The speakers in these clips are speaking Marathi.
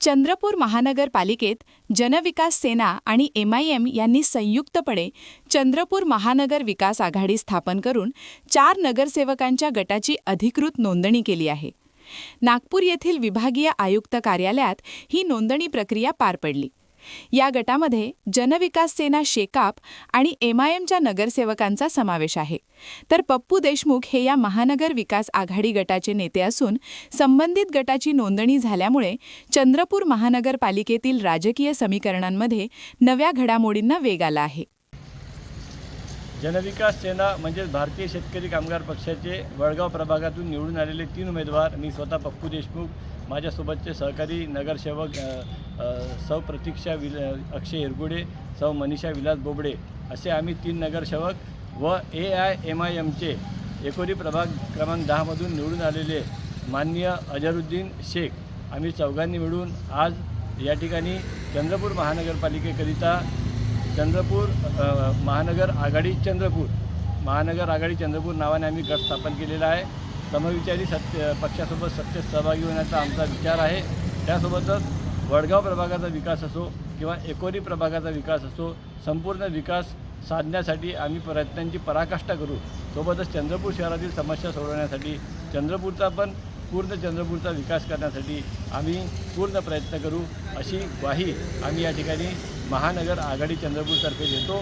चंद्रपूर महानगरपालिकेत जनविकास सेना आणि एम आय एम यांनी संयुक्तपणे चंद्रपूर महानगर विकास आघाडी स्थापन करून चार नगरसेवकांच्या गटाची अधिकृत नोंदणी केली आहे. नागपूर येथील विभागीय आयुक्त कार्यालयात ही नोंदणी प्रक्रिया पार पडली. या गटामध्ये जनविकास सेना शेकाप आणि एम आय एमच्या नगरसेवकांचा समावेश आहे. तर पप्पू देशमुख हे या महानगर विकास आघाडी गटाचे नेते असून संबंधित गटाची नोंदणी झाल्यामुळे चंद्रपूर महानगरपालिकेतील राजकीय समीकरणांमध्ये नव्या घडामोडींना वेग आला आहे. जनविकास सेना म्हणजेच भारतीय शेतकरी कामगार पक्षाचे वडगाव प्रभागातून निवडून आलेले तीन उमेदवार मी स्वतः पप्पू देशमुख माझ्यासोबतचे सहकारी नगरसेवक सौ प्रतीक्षा विल अक्षय हिरगुडे सौ मनीषा विलास बोबडे असे आम्ही तीन नगरसेवक व ए आय एम आय एमचे एकोरी प्रभाग क्रमांक दहामधून निवडून आलेले माननीय अजरुद्दीन शेख. आम्ही चौघांनी मिळून आज या ठिकाणी चंद्रपूर महानगरपालिकेकरिता चंद्रपूर महानगर आघाडी चंद्रपूर. महानगर आघाडी चंद्रपूर नावाने आम्ही गट स्थापन केलेला आहे. समविचारी सत्य पक्षासोबत सत्य सहभागी होण्याचा आमचा विचार आहे. त्यासोबतच वडगाव प्रभागाचा विकास असो किंवा एकोरी प्रभागाचा विकास असो संपूर्ण विकास साधण्यासाठी आम्ही प्रयत्नांची पराकाष्ठा करू. सोबतच चंद्रपूर शहरातील समस्या सोडवण्यासाठी चंद्रपूरचा पण पूर्ण चंद्रपूरचा विकास करण्यासाठी आम्ही पूर्ण प्रयत्न करू अशी ग्वाही आम्ही या ठिकाणी महानगर आघाडी चंद्रपूरतर्फे देतो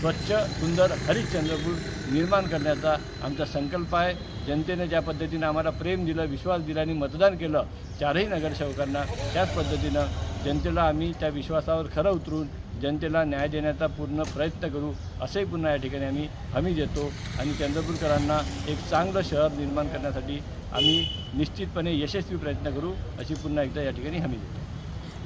स्वच्छ सुंदर हरित चंद्रपूर निर्माण करण्याचा आमचा संकल्प आहे. जनतेने ज्या पद्धतीनं आम्हाला प्रेम दिलं विश्वास दिला आणि मतदान केलं चारही नगरसेवकांना त्याच पद्धतीनं जनतेला आम्ही त्या विश्वासावर खरं उतरून जनतेला न्याय देण्याचा पूर्ण प्रयत्न करू असंही पुन्हा या ठिकाणी आम्ही हमी देतो. आणि चंद्रपूरकरांना एक चांगलं शहर निर्माण करण्यासाठी आम्ही निश्चितपणे यशस्वी प्रयत्न करू अशी पुन्हा एकदा या ठिकाणी हमी देतो.